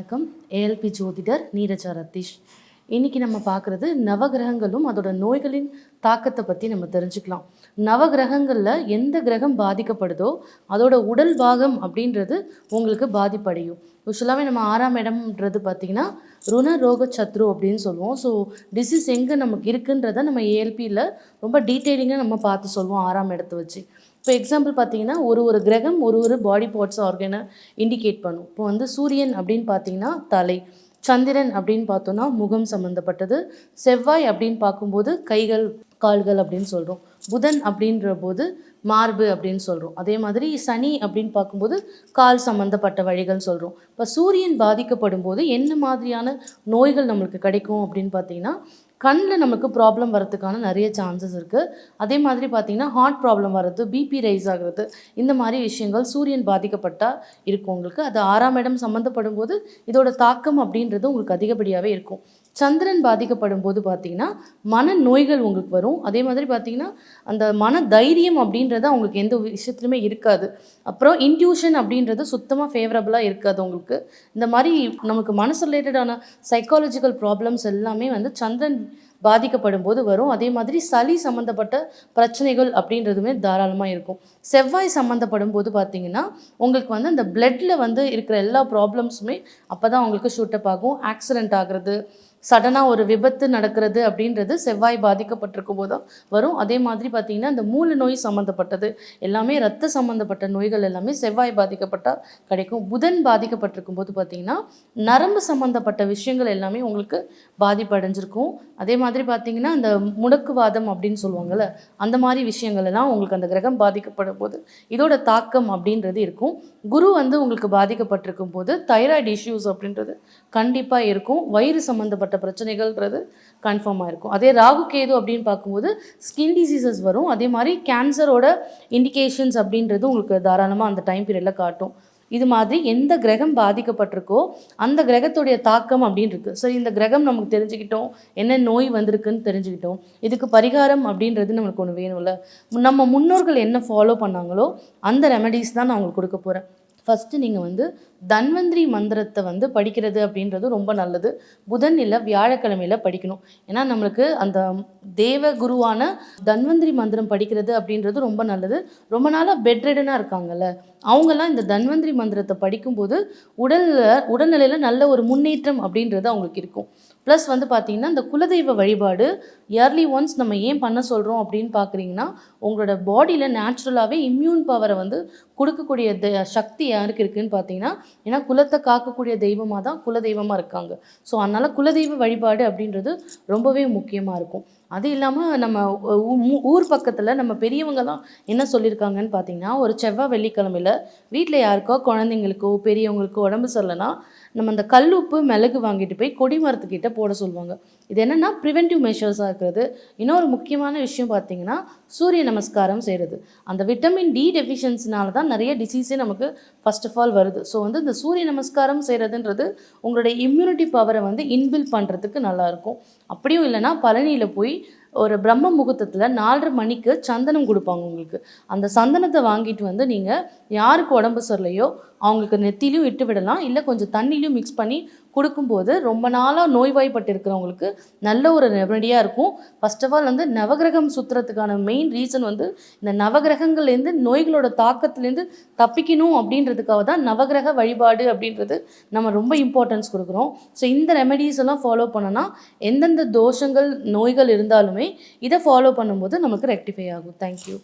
வணக்கம். ஏஎல்பி ஜோதிடர் நீரஜா ரத்தீஷ். இன்னைக்கு நம்ம பார்க்குறது நவகிரகங்களும் அதோட நோய்களின் தாக்கத்தை பற்றி நம்ம தெரிஞ்சுக்கலாம். நவகிரகங்களில் எந்த கிரகம் பாதிக்கப்படுதோ அதோட உடல் பாகம் அப்படின்றது உங்களுக்கு பாதிப்படையும். யூஸ்வலாகவே நம்ம ஆறாம் இடம்ன்றது பார்த்திங்கன்னா ருண ரோக சத்ரு அப்படின்னு சொல்லுவோம். ஸோ டிசீஸ் எங்கே நமக்கு இருக்குன்றதை நம்ம ஏஎல்பியில் ரொம்ப டீட்டெயிலிங்காக நம்ம பார்த்து சொல்லுவோம் ஆறாம் இடத்தை வச்சு. இப்போ எக்ஸாம்பிள் பார்த்தீங்கன்னா ஒரு ஒரு கிரகம் ஒரு ஒரு பாடி பார்ட்ஸ் ஆர்கனை இண்டிகேட் பண்ணும். இப்போ வந்து சூரியன் அப்படின்னு பார்த்தீங்கன்னா தலை. சந்திரன் அப்படின்னு பார்த்தோன்னா முகம் சம்மந்தப்பட்டது செவ்வாய் அப்படின்னு பார்க்கும்போது கைகள் கால்கள் அப்படின்னு சொல்கிறோம் புதன் அப்படின்ற போது மார்பு அப்படின்னு சொல்கிறோம் அதே மாதிரி சனி அப்படின்னு பார்க்கும்போது கால் சம்மந்தப்பட்ட வழிகள் சொல்கிறோம் இப்போ சூரியன் பாதிக்கப்படும் போது என்ன மாதிரியான நோய்கள் நம்மளுக்கு கிடைக்கும் அப்படின்னு பார்த்தீங்கன்னா கண்ணில் நமக்கு ப்ராப்ளம் வரதுக்கான நிறைய சான்சஸ் இருக்குது அதே மாதிரி பார்த்திங்கன்னா ஹார்ட் ப்ராப்ளம் வர்றது பிபி ரைஸ் ஆகிறது இந்த மாதிரி விஷயங்கள் சூரியன் பாதிக்கப்பட்டால் இருக்கும் உங்களுக்கு. அது ஆறாம் இடம் சம்மந்தப்படும் போது இதோட தாக்கம் அப்படின்றது உங்களுக்கு அதிகப்படியாகவே இருக்கும். சந்திரன் பாதிக்கப்படும் போது பார்த்தீங்கன்னா மன நோய்கள் உங்களுக்கு வரும். அதே மாதிரி பார்த்தீங்கன்னா அந்த மன தைரியம் அப்படின்றது அவங்களுக்கு எந்த விஷயத்துலையுமே இருக்காது. அப்புறம் இன்ட்யூஷன் அப்படின்றது சுத்தமாக ஃபேவரபுளாக இருக்காது உங்களுக்கு. இந்த மாதிரி நமக்கு மனசு ரிலேட்டடான சைக்காலஜிக்கல் ப்ராப்ளம்ஸ் எல்லாமே வந்து சந்திரன் பாதிக்கப்படும் போது வரும். அதே மாதிரி சளி சம்மந்தப்பட்ட பிரச்சனைகள் அப்படின்றதுமே தாராளமாக இருக்கும். செவ்வாய் சம்மந்தப்படும் போது பார்த்தீங்கன்னா உங்களுக்கு வந்து அந்த பிளட்டில் வந்து இருக்கிற எல்லா ப்ராப்ளம்ஸுமே அப்போ தான் உங்களுக்கு ஷூட்டப் ஆகும். ஆக்சிடென்ட் ஆகிறது சடனாக ஒரு விபத்து நடக்கிறது அப்படின்றது செவ்வாய் பாதிக்கப்பட்டிருக்கும் போது தான் வரும். அதே மாதிரி பார்த்திங்கன்னா இந்த மூல நோய் சம்மந்தப்பட்டது எல்லாமே ரத்த சம்மந்தப்பட்ட நோய்கள் எல்லாமே செவ்வாய் பாதிக்கப்பட்டால் கிடைக்கும். புதன் பாதிக்கப்பட்டிருக்கும் போது பார்த்திங்கன்னா நரம்பு சம்மந்தப்பட்ட விஷயங்கள் எல்லாமே உங்களுக்கு பாதிப்படைஞ்சிருக்கும். அதே மாதிரி மாதிரி பார்த்தீங்கன்னா இந்த முடக்குவாதம் அப்படின்னு சொல்லுவாங்கள்ல அந்த மாதிரி விஷயங்கள் எல்லாம் உங்களுக்கு அந்த கிரகம் பாதிக்கப்படும் போது இதோட தாக்கம் அப்படின்றது இருக்கும். குரு வந்து உங்களுக்கு பாதிக்கப்பட்டிருக்கும் போது தைராய்டு இஷ்யூஸ் அப்படின்றது கண்டிப்பாக இருக்கும். வயிறு சம்மந்தப்பட்ட பிரச்சனைகள்ன்றது கன்ஃபார்மாக இருக்கும். அதே ராகு கேது அப்படின்னு பார்க்கும்போது ஸ்கின் டிசீசஸ் வரும். அதே மாதிரி கேன்சரோட இண்டிகேஷன்ஸ் அப்படின்றது உங்களுக்கு தாராளமாக அந்த டைம் பீரியடில் காட்டும். இது மாதிரி எந்த கிரகம் பாதிக்கப்பட்டிருக்கோ அந்த கிரகத்துடைய தாக்கம் அப்படின்னு இருக்கு. சரி இந்த கிரகம் நமக்கு தெரிஞ்சுக்கிட்டோம். என்ன நோய் வந்திருக்குன்னு தெரிஞ்சுக்கிட்டோம். இதுக்கு பரிகாரம் அப்படின்றது நம்மளுக்கு ஒன்று வேணும்ல. நம்ம முன்னோர்கள் என்ன ஃபாலோ பண்ணாங்களோ அந்த ரெமெடிஸ் தான் நான் உங்களுக்கு கொடுக்க போகிறேன் ஃபஸ்ட்டு நீங்கள் வந்து தன்வந்திரி மந்திரத்தை வந்து படிக்கிறது அப்படின்றது ரொம்ப நல்லது. புதன் இல்லை வியாழக்கிழமையில் படிக்கணும். ஏன்னா நம்மளுக்கு அந்த தேவ குருவான தன்வந்திரி மந்திரம் படிக்கிறது அப்படின்றது ரொம்ப நல்லது. ரொம்ப நாளாக பெட்ரெடனாக இருக்காங்கல்ல அவங்கெல்லாம் இந்த தன்வந்திரி மந்திரத்தை படிக்கும்போது உடலில் உடல்நிலையில் நல்ல ஒரு முன்னேற்றம் அப்படின்றது அவங்களுக்கு இருக்கும். ப்ளஸ் வந்து பார்த்திங்கன்னா இந்த குலதெய்வ வழிபாடு இயர்லி ஒன்ஸ் நம்ம ஏன் பண்ண சொல்கிறோம் அப்படின்னு பார்க்குறீங்கன்னா உங்களோட பாடியில் நேச்சுரலாகவே இம்யூன் பவரை வந்து கொடுக்கக்கூடிய த சக்தி யாருக்கு இருக்குதுன்னு பார்த்தீங்கன்னா ஏன்னா குலத்தை காக்கக்கூடிய தெய்வமாக தான் குலதெய்வமாக இருக்காங்க. ஸோ அதனால் குலதெய்வ வழிபாடு அப்படின்றது ரொம்பவே முக்கியமாக இருக்கும். அது இல்லாமல் நம்ம ஊ- ஊர் பக்கத்தில் நம்ம பெரியவங்க தான் என்ன சொல்லியிருக்காங்கன்னு பார்த்தீங்கன்னா ஒரு செவ்வாய் வெள்ளிக்கிழமையில் வீட்டில் யாருக்கோ குழந்தைங்களுக்கோ பெரியவங்களுக்கோ உடம்பு சரியில்லைனா நம்ம அந்த உப்பு மிளகு வாங்கிட்டு போய் கொடி மரத்துக்கிட்ட போட சொல்லுவாங்க. இது என்னென்னா ப்ரிவென்டிவ் மெஷர்ஸாக இருக்கிறது. இன்னொரு முக்கியமான விஷயம் பார்த்தீங்கன்னா சூரிய நமஸ்காரம் செய்கிறது அந்த விட்டமின் டி டெஃபிஷியன்சினால தான் நிறைய டிசீஸே நமக்கு ஃபர்ஸ்ட் ஆஃப் ஆல் வருது. ஸோ வந்து இந்த சூரிய நமஸ்காரம் செய்கிறதுன்றது உங்களுடைய இம்யூனிட்டி பவரை வந்து இன்பில் பண்ணுறதுக்கு நல்லாயிருக்கும் அப்படியும் இல்லைன்னா பழனியில் போய் ஒரு பிரம்ம முகூர்த்தத்தில் நாலரை மணிக்கு சந்தனம் கொடுப்பாங்க உங்களுக்கு. அந்த சந்தனத்தை வாங்கிட்டு வந்து நீங்கள் யாருக்கு உடம்பு சரியில்லையோ அவங்களுக்கு நெத்திலையும் இட்டு விடலாம். இல்லை கொஞ்சம் தண்ணிலையும் மிக்ஸ் பண்ணி கொடுக்கும்போது ரொம்ப நாளாக நோய்வாய்ப்பட்டு இருக்கிறவங்களுக்கு நல்ல ஒரு ரெமடியாக இருக்கும். ஃபர்ஸ்ட் ஆஃப் ஆல் வந்து நவகிரகம் சுற்றுறதுக்கான மெயின் ரீசன் வந்து இந்த நவகிரகங்கள்லேருந்து நோய்களோட தாக்கத்துலேருந்து தப்பிக்கணும் அப்படின்றதுக்காக தான் நவகிரக வழிபாடு அப்படின்றது நம்ம ரொம்ப இம்பார்ட்டன்ஸ் கொடுக்குறோம். ஸோ இந்த ரெமெடிஸ் எல்லாம் ஃபாலோ பண்ணனா எந்தெந்த தோஷங்கள் நோய்கள் இருந்தாலுமே இதை ஃபாலோ பண்ணும்போது நமக்கு ரெக்டிஃபை ஆகும். தேங்க்யூ